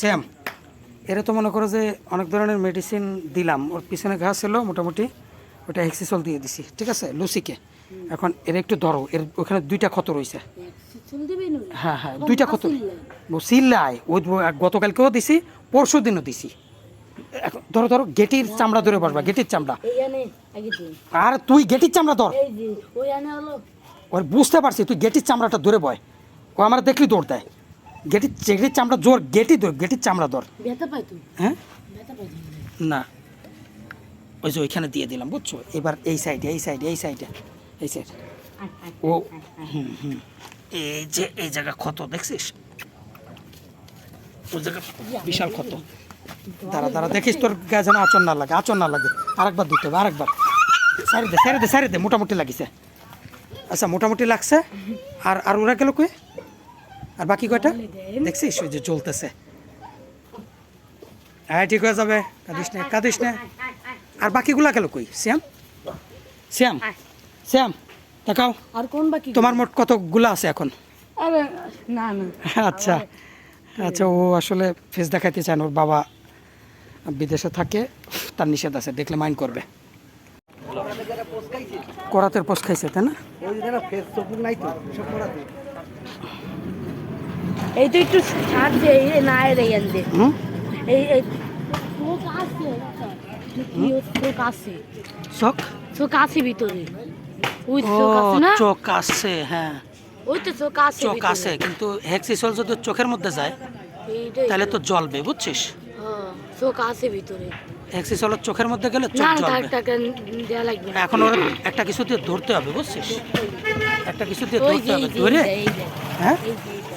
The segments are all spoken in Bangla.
শ্যাম এরা তো মনে করো যে অনেক ধরনের মেডিসিন দিলাম। ওর পিছনে ঘাস ছিল মোটামুটি ওটা হেক্সিসল দিয়ে দিছি ঠিক আছে? লুসিকে এখন এর একটু ধরো এর ওখানে দুইটা ক্ষত রয়েছে। হ্যাঁ হ্যাঁ দুইটা ক্ষত। সিল্লাই ওই গতকালকেও দিছি পরশু দিনও দিছি। এখন ধরো ধরো গেটির চামড়া ধরে পারবা গেটির চামড়া। আর তুই গেটির চামড়া ধর। ওই ওর বুঝতে পারছি তুই গেটির চামড়াটা ধরে বয়। ও আমার দেখলি দৌড় দেয়। গেটির গেটির চামড়া জোর গেটি ধর গেটির চামড়া ধর। ব্যথা পাই তুই হ্যাঁ? ব্যথা পাই না। ওই যে ওইখানে দিয়ে দিলাম বুঝছ? এবার এই সাইডে এই সাইডে এই সাইডে এই সাইডে ও হুম হুম। এই যে এই জায়গা ক্ষত দেখছিস? ওই জায়গা বিশাল ক্ষত। দাঁড়া দাঁড়া দেখিস তোর গায়ে যেন আচর না লাগে আচর না লাগে। আরেকবার দিতে হবে আরেকবার। সারি দে সারি দে সারি দে মোটামুটি লাগিছে। আচ্ছা মোটামুটি লাগছে? আর আর ওরা গেল কই? আর বাকি কয়টা? দেখছিস ওই যে চলতেছে হ্যাঁ ঠিক হয়ে যাবে। কাঁদিস না কাঁদিস না। আর বাকিগুলা গেল কই? শ্যাম? শ্যাম? শ্যাম তাকাও। আর কোন বাকি তোমার মোট কতগুলা আছে এখন? আরে না না। আচ্ছা আচ্ছা ও আসলে ফেস দেখাইতে চায় ওর বাবা বিদেশে থাকে তার নিষেধ আছে দেখলে মাইন্ড করবে। করাতের পোস্ট খাইছে তাই না? ওই যে না ফেস চোখ নাই তো সব করাতে। এই তো একটু ছাড় দে এই না এর এই আনতে এই এই। চোখ আছে চোখ আছে? চোখ? চোখ আছে ভিতরে। ওই চোখ আছে না? চোখ আছে হ্যাঁ। ওই তো চোখ আছে চোখ। আছে কিন্তু হেক্সিসল যদি চোখের মধ্যে যায় তাহলে তো। জ্বলবে বুঝছিস? হ্যাঁ, চোখ আছে ভিতরে। হেক্সিসল চোখের মধ্যে গেলে চোখ জ্বলবে। এখন ওর একটা কিছু দিয়ে ধরতে হবে বুঝছিস? একটা কিছু দিয়ে ধরতে হবে ধরে? হ্যাঁ এই যে, এই যে,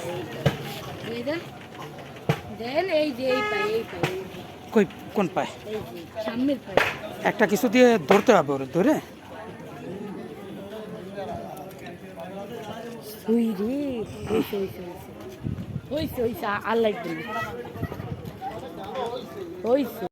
এই দেন। দেন এই যে এই এই কই কোন পায়? সামনের একটা কিছু দিয়ে ধরতে হবে ওর ধরে। সুই রে হইছে হইছে না হইছে।